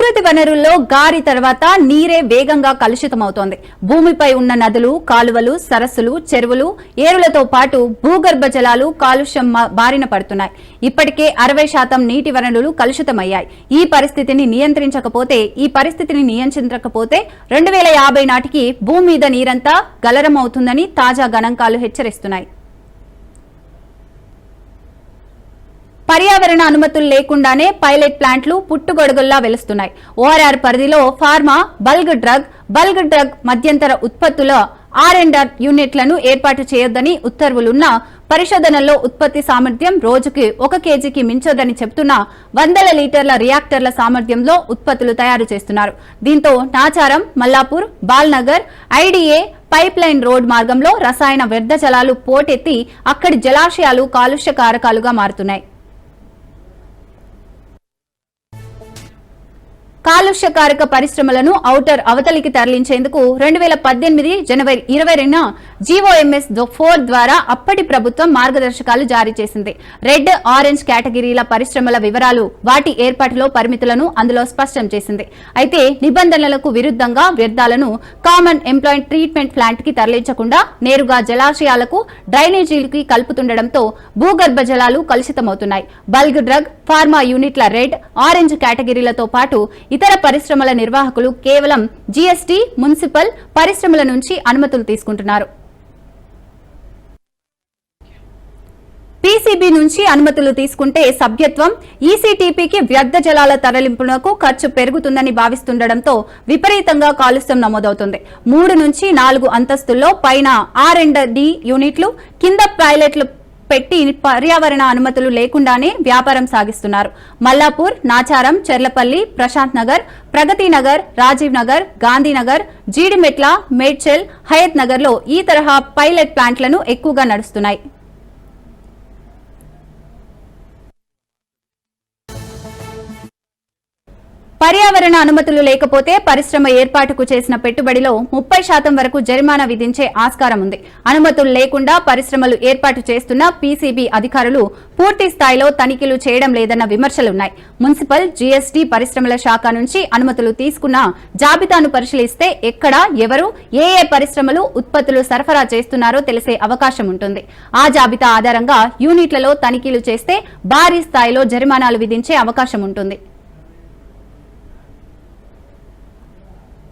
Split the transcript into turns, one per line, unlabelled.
ప్రకృతి వనరుల్లో గారి తర్వాత నీరే వేగంగా కలుషితమవుతోంది. భూమిపై ఉన్న నదులు కాలువలు సరస్సులు చెరువులు ఏరులతో పాటు భూగర్భ జలాలు కాలుష్యం బారిన పడుతున్నాయి. ఇప్పటికే అరవై శాతం నీటి వనరులు కలుషితమయ్యాయి. ఈ పరిస్థితిని నియంత్రించకపోతే ఈ పరిస్థితిని నియంత్రించకపోతే రెండు వేల యాభై నాటికి భూమి మీద నీరంతా గలరమవుతుందని తాజా గణాంకాలు హెచ్చరిస్తున్నాయి. పర్యావరణ అనుమతులు లేకుండానే పైలట్ ప్లాంట్లు పుట్టుగొడుగుల్లా వెలుస్తున్నాయి. ఓఆర్ఆర్ పరిధిలో pharma bulk drug bulk drug మధ్యంతర ఉత్పత్తుల ఆర్ అండ్ ఆర్ యూనిట్లను ఏర్పాటు చేయొద్దని ఉత్తర్వులున్నా పరిశోధనల్లో ఉత్పత్తి సామర్థ్యం రోజుకి ఒక కేజీకి మించొద్దని చెబుతున్న వందల లీటర్ల రియాక్టర్ల సామర్థ్యంలో ఉత్పత్తులు తయారు చేస్తున్నారు. దీంతో Nacharam Mallapur Balanagar IDA pipeline road మార్గంలో రసాయన వ్యర్థ జలాలు పోటెత్తి అక్కడి జలాశయాలు కాలుష్య కారకాలుగా మారుతున్నాయి. కాలుష్యకారక పరిశ్రమలను ఔటర్ అవతలికి తరలించేందుకు రెండు వేల పద్దెనిమిది జనవరి ఇరవై రెండున జీఓఎంఎస్ ఫోర్ ద్వారా అప్పటి ప్రభుత్వం మార్గదర్శకాలు జారీ చేసింది. రెడ్ ఆరెంజ్ కేటగిరీల పరిశ్రమల వివరాలు వాటి ఏర్పాటులో పరిమితులను అందులో స్పష్టం చేసింది. అయితే నిబంధనలకు విరుద్ధంగా వ్యర్థాలను కామన్ ఎంప్లాయ్ ట్రీట్మెంట్ ప్లాంట్కి తరలించకుండా నేరుగా జలాశయాలకు డ్రైనేజీలకి కలుపుతుండటంతో భూగర్భ జలాలు కలుషితమవుతున్నాయి. బల్క్ డ్రగ్ ఫార్మా యూనిట్ల రెడ్ ఆరెంజ్ కేటగిరీలతో పాటు ఇతర పరిశ్రమల నిర్వాహకులు కేవలం జీఎస్టీ మున్సిపల్ పరిశ్రమల నుంచి అనుమతులు తీసుకుంటున్నారు. పీసీబీ నుంచి అనుమతులు తీసుకుంటే సభ్యత్వం ఈసీటీపీకి వ్యర్థ జలాల తరలింపునకు ఖర్చు పెరుగుతుందని భావిస్తుండటంతో విపరీతంగా కాలుష్యం నమోదవుతుంది. మూడు నుంచి నాలుగు అంతస్తుల్లో పైన ఆర్ అండ్ డి యూనిట్లు కింద పైలట్లు పెట్టి పర్యావరణ అనుమతులు లేకుండానే వ్యాపారం సాగిస్తున్నారు. మల్లాపూర్ నాచారం చెర్లపల్లి ప్రశాంత్ నగర్ ప్రగతి నగర్ రాజీవ్ నగర్ గాంధీనగర్ జీడిమెట్ల మేడ్చల్ హయత్ నగర్లో ఈ తరహా పైలట్ ప్లాంట్లను ఎక్కువగా నడుస్తున్నాయి. పర్యావరణ అనుమతులు లేకపోతే పరిశ్రమ ఏర్పాటుకు చేసిన పెట్టుబడిలో ముప్పై శాతం వరకు జరిమానా విధించే ఆస్కారం ఉంది. అనుమతులు లేకుండా పరిశ్రమలు ఏర్పాటు చేస్తున్న పీసీబీ అధికారులు పూర్తి స్థాయిలో తనిఖీలు చేయడం లేదన్న విమర్శలున్నాయి. మున్సిపల్ జీఎస్టీ పరిశ్రమల శాఖ నుంచి అనుమతులు తీసుకున్న జాబితాను పరిశీలిస్తే ఎక్కడ ఎవరు ఏ ఏ పరిశ్రమలు ఉత్పత్తులు సరఫరా చేస్తున్నారో తెలిసే అవకాశం ఉంటుంది. ఆ జాబితా ఆధారంగా యూనిట్లలో తనిఖీలు చేస్తే భారీ స్థాయిలో జరిమానాలు విధించే అవకాశం ఉంటుంది.